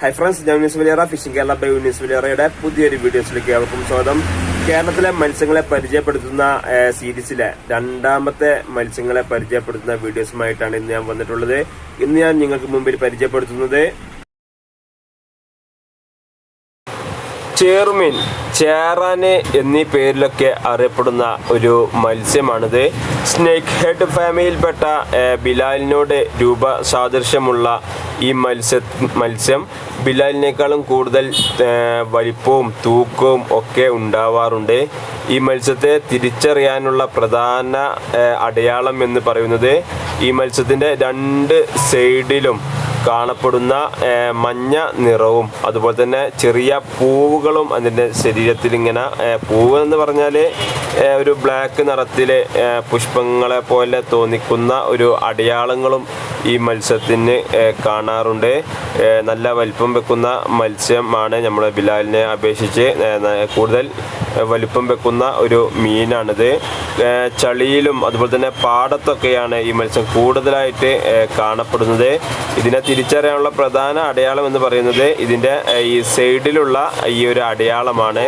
High friends ഞാൻ news Valiyara fishing Kerala by news വലിയറയുടെ പുതിയൊരു വീഡിയോസിലേക്ക് ഏവർക്കും സ്വാഗതം. കേരളത്തിലെ മത്സ്യങ്ങളെ പരിചയപ്പെടുത്തുന്ന സീരീസിലെ രണ്ടാമത്തെ മത്സ്യങ്ങളെ പരിചയപ്പെടുത്തുന്ന വീഡിയോസുമായിട്ടാണ് ഇന്ന് ഞാൻ വന്നിട്ടുള്ളത്. ഇന്ന് ഞാൻ നിങ്ങൾക്ക് മുമ്പിൽ പരിചയപ്പെടുത്തുന്നത് ചേറുമീൻ ചേറാന് എന്നീ പേരിലൊക്കെ അറിയപ്പെടുന്ന ഒരു മത്സ്യമാണിത്. സ്നേക്ക് ഹെഡ് ഫാമിലിയിൽപ്പെട്ട ബിലാലിനോട് രൂപ സാദൃശ്യമുള്ള ഈ മത്സ്യ മത്സ്യം ബിലാലിനേക്കാളും കൂടുതൽ വലിപ്പവും തൂക്കവും ഒക്കെ ഉണ്ടാവാറുണ്ട്. ഈ മത്സ്യത്തെ തിരിച്ചറിയാനുള്ള പ്രധാന അടയാളം എന്ന് പറയുന്നത് ഈ മത്സ്യത്തിന്റെ രണ്ട് സൈഡിലും കാണപ്പെടുന്ന മഞ്ഞ നിറവും അതുപോലെ തന്നെ ചെറിയ പൂവുകളും അതിന്റെ ശരീരത്തിൽ ഇങ്ങനെ പൂവ് എന്ന് പറഞ്ഞാൽ ഒരു ബ്ലാക്ക് നിറത്തിലെ ഏഹ്, പുഷ്പങ്ങളെ പോലെ തോന്നിക്കുന്ന ഒരു അടയാളങ്ങളും ഈ മത്സ്യത്തിന് കാണാറുണ്ട്. നല്ല വലിപ്പം വെക്കുന്ന മത്സ്യമാണ് നമ്മുടെ ബിലാലിനെ അപേക്ഷിച്ച് കൂടുതൽ വലിപ്പം വെക്കുന്ന ഒരു മീനാണിത്. ചളിയിലും അതുപോലെ തന്നെ പാടത്തൊക്കെയാണ് ഈ മത്സ്യം കൂടുതലായിട്ട് കാണപ്പെടുന്നത്. ഇതിനെ തിരിച്ചറിയാനുള്ള പ്രധാന അടയാളം എന്ന് പറയുന്നത് ഇതിന്റെ ഈ സൈഡിലുള്ള ഈ ഒരു അടയാളമാണ്.